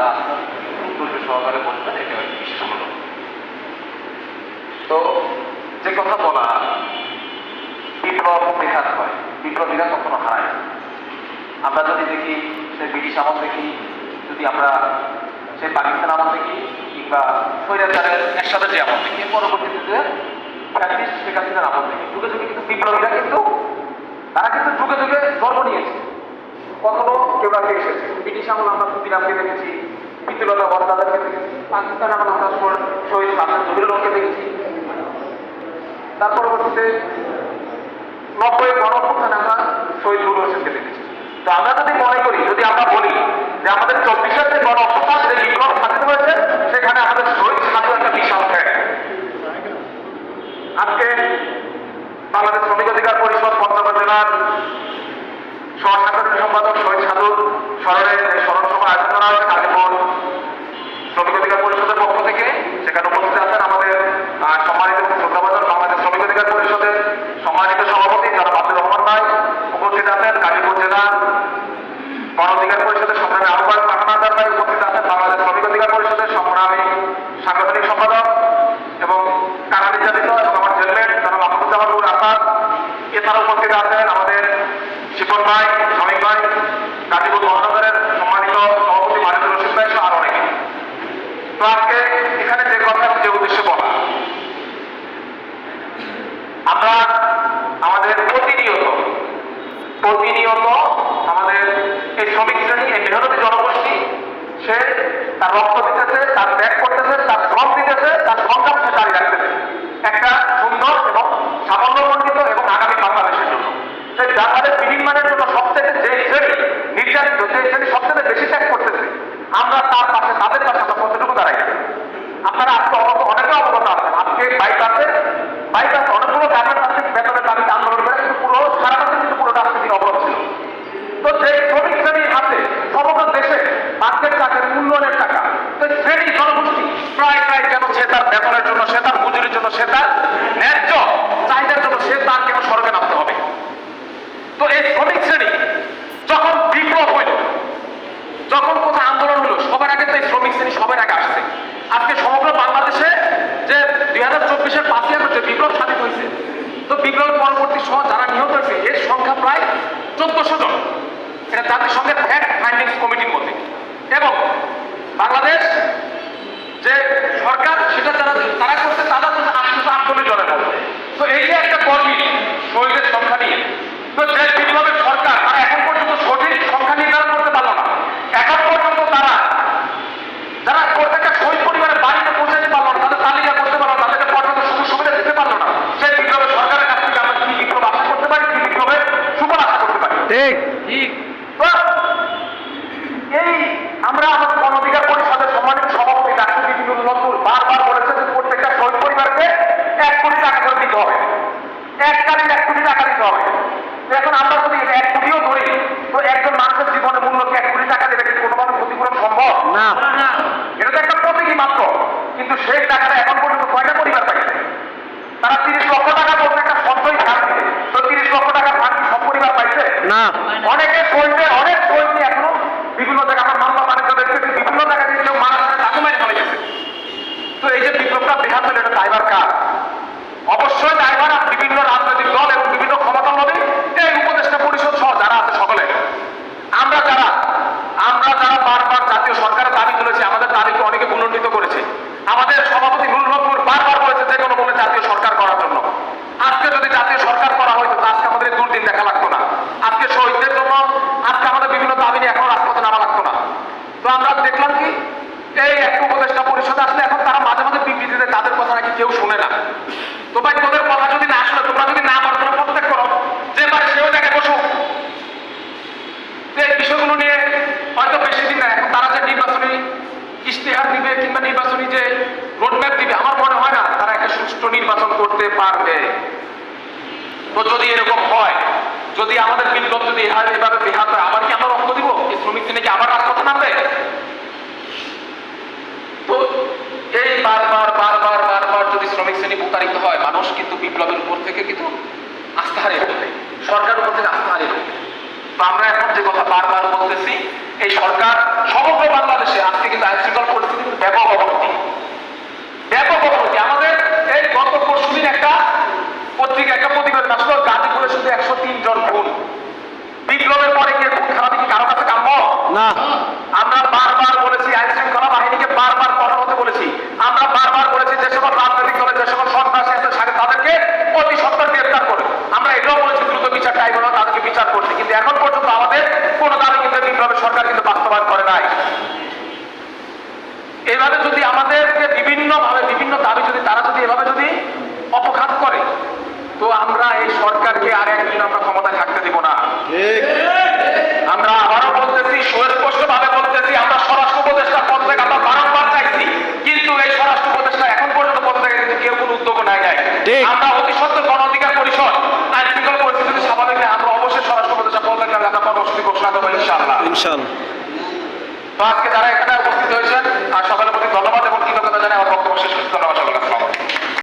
তারা ধৈর্য সহকারে বলবেন এটা একটি বিশেষ তো যে কথা বলা, বিপ্লব বেহাত হয়। বিপ্লবীরা কখনো হারায় আমরা যদি দেখি, সে ব্রিটিশ আমল দেখি, যদি আমরা সে পাকিস্তান আমল দেখি, কিংবা স্বৈরাচারের একসাথে যে আমল দেখি, পরবর্তীতে ফ্যাসিস্ট শেখ হাসিনার আমল দেখি। যুগে যুগে কিন্তু বিপ্লবীরা কিন্তু, তারা কিন্তু যুগে যুগে জন্ম নিয়েছে কখনো কেউ আগে এসেছে। ব্রিটিশ আমল আমরা ক্ষুদিরামকে দেখেছি। আমরা গণঅভ্যুত্থানে যদি মনে করি, যদি আমরা বলি যে আমাদের চব্বিশের যে গণ অভ্যুত্থান যে বিপ্লব স্বাধীন হয়েছে, সেখানে আমাদের শহীদ সাধু একটা বিশাল আজকে বাংলাদেশ শ্রমিক অধিকার পরিষদ পঞ্চগড় জেলার সহসাংগঠনিক সম্পাদক শহীদ সাধুর স্মরণে স্মরণ সভা আয়োজন করা হয়েছে গাজীপুর শ্রমিক অধিকার পরিষদের পক্ষ থেকে সেখানে উপস্থিত আছেন আমাদের আহ, সম্মানিত শ্রদ্ধাভাজন বাংলাদেশ শ্রমিক অধিকার পরিষদের সম্মানিত সভাপতি যারা বাদুর রহমান ভাই উপস্থিত আছেন গাজীপুর জেলা গণ অধিকার পরিষদের সংগ্রামী আহ্বায়ক পাঠানাদার ভাই উপস্থিত আছেন বাংলাদেশ শ্রমিক অধিকার পরিষদের সংগ্রামী সাংগঠনিক সম্পাদক এবং কারা নির্যাতিত এবং আমার জেলমেট যারা মাহমুদুজ্জামানুর আসাদ। এছাড়া উপস্থিত আছেন আমাদের শিপন ভাই শ্রমিক ভাই, গাজীপুর মহানগরের সম্মানিত সভাপতি মারিদুল রশিদ ভাই আরও অনেকে। তো আজকে এখানে যে কথা, যে উদ্দেশ্যে বলা, আমরা আমাদের প্রতিনিয়ত প্রতিনিয়ত আমাদের এই শ্রমিক শ্রেণি, এই মেহনতি জনগোষ্ঠী, সে তার রক্ত দিতেছে, তার ত্যাগ করতেছে তার জারি একটা সুন্দর এবং সাফল্যমণ্ডিত এবং আগামী বাংলাদেশের জন্য। সেই বাংলাদেশ বিনির্মাণের জন্য সবথেকে যে শ্রেণি নির্যাতিত যে শ্রেণি সবথেকে বেশি ত্যাগ করতেছে, আমরা তার পাশে, তাদের পাশে কতটুকু দাঁড়াই আপনারা আজকে অবগত আছেন আজকে বাইক আছে বাইক আছে অনেকগুলো গার্মেন্টস আছে বেতনের দাবিতে আন্দোলন করে কিন্তু পুরো সারা দেশে কিন্তু পুরো রাজনীতি অবরোধ ছিল তো যে শ্রমিক শ্রেণির হাতে সমগ্র দেশে মার্কেট টাকার উন্নয়নের টাকা তো এই শ্রেণি জনগোষ্ঠী প্রায় প্রায় কেন সে তার বেতনের জন্য সে তার মজুরির জন্য সে তার ন্যায্য চাহিদার জন্য সে তার কেন সড়কে নামতে হবে তো এই শ্রমিক শ্রেণি যখন বিপ্লব হইল যখন কোথাও আন্দোলন হলো সবার আগে তো এই শ্রমিক শ্রেণি সবার আগে আসছে আজকে সমগ্র বাংলাদেশে যে দুই হাজার চব্বিশের পাঁচই আগস্ট যে বিপ্লব স্বাধীন হয়েছে তো বিপ্লব পরবর্তী সহ যারা নিহত হয়েছে, এর সংখ্যা প্রায় চোদ্দশো জন। এটা জাতিসংঘের ফ্যাক্ট ফাইন্ডিংস কমিটির মধ্যে। এবং বাংলাদেশ যে সরকার, সেটা তারা তারা তো যদি এরকম হয়, যদি আমাদের বিপ্লব যদি এভাবে বেহাত হয় আবার কি আমরা রক্ত দিব? এই শ্রমিক শ্রেণি কি আবার রাজপথে নামবে তো এই বারবার বারবার বারবার যদি শ্রমিক শ্রেণি প্রতারিত হয়, মানুষ কিন্তু বিপ্লবের উপর থেকে কিন্তু আস্থা হারিয়ে ফেলবে সরকার উপর থেকে আস্থা হারিয়ে ফেলবে তো আমরা এখন যে কথা বারবার বলতেছি, এই সরকার সমগ্র বাংলাদেশে আজকে কিন্তু আইন শৃঙ্খলা পরিস্থিতি ব্যাপক অবনতি ব্যাপক অবনতি আমাদের এই গত পরশুদিন একটা পত্রিকা একটা প্রতিবেদন আসলো গাজীপুরে শুধু একশো তিন জন খুন। বিপ্লবের পরে গিয়ে খুন খারাপি কি কারও কাছে কাম্য? না। আমরা বারবার বলেছি আইন শৃঙ্খলা বাহিনীকে বারবার কথা বলতে বলেছি। আমরা বারবার বলেছি যে সকল রাজনৈতিক দলের যে সকল সন্ত্রাসী আছে সাথে তাদেরকে অতি সত্তর গ্রেপ্তার করে আমরা এটাও বলেছি দ্রুত বিচার ট্রাইব্যুনাল তাদেরকে বিচার করতে কিন্তু এখন পর্যন্ত আমাদের কোনো দাবি কিন্তু বিপ্লবের সরকার কিন্তু বাস্তবায়ন করে নাই। এভাবে যদি আমাদেরকে বিভিন্ন ভাবে বিভিন্ন দাবি যদি তারা যদি এভাবে যদি অপঘাত করে তো আমরা এই সরকারকে আর একদিন আমরা ক্ষমতায় থাকতে দিব না। আমরা আবারও বলতেছি সুস্পষ্ট ভাবে বলতেছি আমরা স্বরাষ্ট্র উপদেষ্টা পদ থেকে আমরা বারংবার চাইছি কিন্তু এই স্বরাষ্ট্র উপদেষ্টা এখন পর্যন্ত পদ থেকে কিন্তু কেউ কোনো উদ্যোগ নেয় নাই। আমরা অতি সত্তর গণ অধিকার পরিষদ আইন শৃঙ্খলা পরিস্থিতি স্বাভাবিক নেই, আমরা অবশ্যই স্বরাষ্ট্র উপদেষ্টা পদ থেকে আমরা কর্মসূচি ঘোষণা করব ইনশাআল্লাহ। ইনশাল্লাহ তো আজকে যারা এখানে